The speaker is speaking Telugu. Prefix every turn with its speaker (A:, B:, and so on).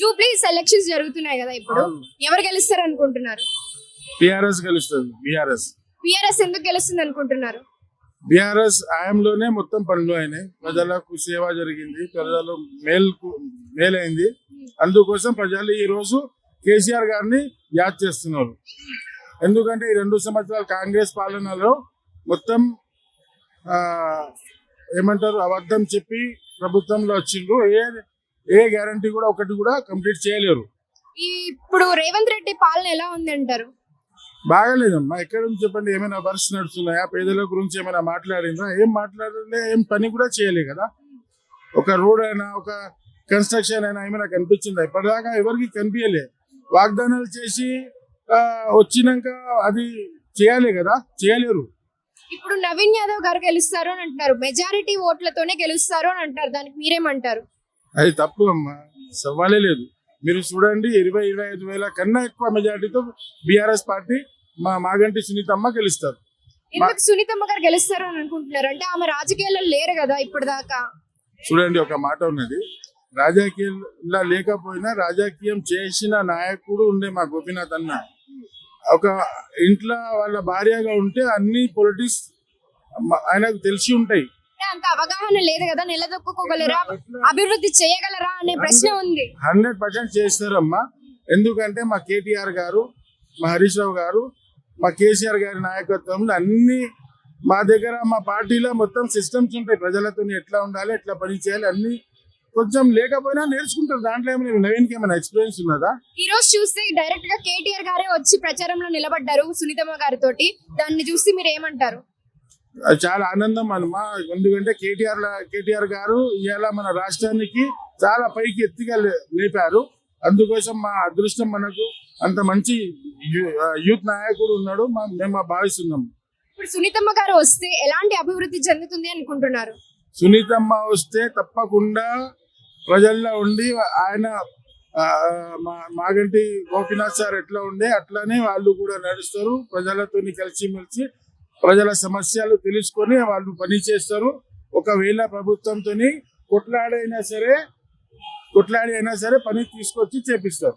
A: జూబ్లీస్ ఎలక్షన్స్ జరుగుతున్నాయి కదా ఇప్పుడు. ఎవరు గెలుస్తారు అనుకుంటున్నారు
B: బీఆర్ఎస్ గెలుస్తుంది బీఆర్ఎస్.
A: బిఆర్ఎస్ ఎందుకు గెలుస్తుంది అనుకుంటున్నారు
B: బీఆర్ఎస్ ఆయంలోనే మొత్తం పనులు అయినాయి. ప్రజలకు సేవ జరిగింది ప్రజలు మేలు మేలైంది. అందుకోసం ప్రజలు ఈ రోజు కేసీఆర్ గారిని యాద్ చేస్తున్నారు. ఎందుకంటే ఈ రెండు సంవత్సరాల కాంగ్రెస్ పాలనలో మొత్తం ఏమంటారు అబద్ధం చెప్పి ప్రభుత్వంలో వచ్చిండ్రు. ఏ ఏ గ్యారంటీ కూడా ఒకటి కూడా కంప్లీట్ చేయలేరు.
A: ఇప్పుడు రేవంత్ రెడ్డి పాలన ఎలా ఉంది అంటారు?
B: బాగాలేదమ్మా. ఎక్కడ నుంచి చెప్పండి? ఏమైనా వర్క్స్ నడుస్తున్నాయా? పేదల గురించి ఏమైనా మాట్లాడిందా? ఏం మాట్లాడలే ఏం పని కూడా చేయలే కదా. ఒక రోడ్ అయినా ఒక కన్స్ట్రక్షన్ అయినా ఏమైనా కనిపించిందా? ఇప్పటిదాకా ఎవరికి కనిపించలే. వాగ్దానాలు చేసి వచ్చినాక అది చేయాలి కదా. చేయలేరు.
A: ఇప్పుడు నవీన్ యాదవ్ గారు గెలుస్తారు అని అంటున్నారు. మెజారిటీ ఓట్లతోనే గెలుస్తారు అని అంటారు దానికి మీరేమంటారు?
B: అది తప్పు అమ్మా. సవాలే లేదు. మీరు చూడండి ఇరవై ఇరవై ఐదు వేల కన్నా ఎక్కువ మెజారిటీతో బీఆర్ఎస్ పార్టీ మా మాగంటి సునీతమ్మ గెలుస్తారు.
A: ఎందుకు సునీతమ్మ గారు గెలుస్తారు అని అనుకుంటున్నారు? అంటే ఆమె రాజకీయాల్లో లేరు కదా ఇప్పటిదాకా.
B: చూడండి ఒక మాట ఉన్నది. రాజకీయాల్లో లేకపోయినా రాజకీయం చేసిన నాయకుడు ఉండే మా గోపీనాథ్ అన్న. ఒక ఇంట్లో వాళ్ళ భార్యగా ఉంటే అన్ని పొలిటిక్స్ ఆయనకు తెలిసి ఉంటాయి.
A: అంత అవగాహన లేదు కదా నిలదొక్కుకోగలరా అభివృద్ధి చేయగలరా అనే ప్రశ్న ఉంది.
B: హండ్రెడ్ పర్సెంట్ చేస్తారమ్మా ఎందుకంటే మా కేటీఆర్ గారు మా హరీష్ రావు గారు మా కేసీఆర్ గారి నాయకత్వంలో అన్ని మా దగ్గర మా పార్టీలో మొత్తం సిస్టమ్స్ ఉంటాయి. ప్రజలతో ఎట్లా ఉండాలి ఎట్లా పని చేయాలి అన్ని కొంచెం లేకపోయినా నేర్చుకుంటారు. దాంట్లో ఏమైనా నవీన్కి ఏమైనా ఎక్స్పీరియన్స్ ఉన్నదా?
A: ఈ రోజు చూస్తే డైరెక్ట్గా కేటీఆర్ గారే వచ్చి ప్రచారంలో నిలబడ్డారు సునీతమ్మ గారితో దాన్ని చూసి మీరు ఏమంటారు?
B: చాలా ఆనందం అనమా ఎందుకంటే కేటీఆర్ కేటీఆర్ గారు ఇవాళ మన రాష్ట్రానికి చాలా పైకి ఎత్తిగా లేపారు. అందుకోసం మా అదృష్టం మనకు అంత మంచి యూత్ నాయకుడు ఉన్నాడు. మేము భావిస్తున్నాం.
A: ఇప్పుడు సునీతమ్మ గారు వస్తే ఎలాంటి అభివృద్ధి చెందుతుంది అనుకుంటున్నారు?
B: సునీతమ్మ వస్తే తప్పకుండా ప్రజల్లో ఉండి ఆయన మాగంటి గోపీనాథ్ సార్ ఎట్లా ఉండే అట్లానే వాళ్ళు కూడా నడుస్తారు. ప్రజలతో కలిసిమెలిసి ప్రజల సమస్యలు తెలుసుకొని వాళ్ళు పని చేస్తారు. ఒకవేళ ప్రభుత్వంతో కొట్లాడైనా సరే కొట్లాడి అయినా సరే పని తీసుకొచ్చి చేపిస్తారు.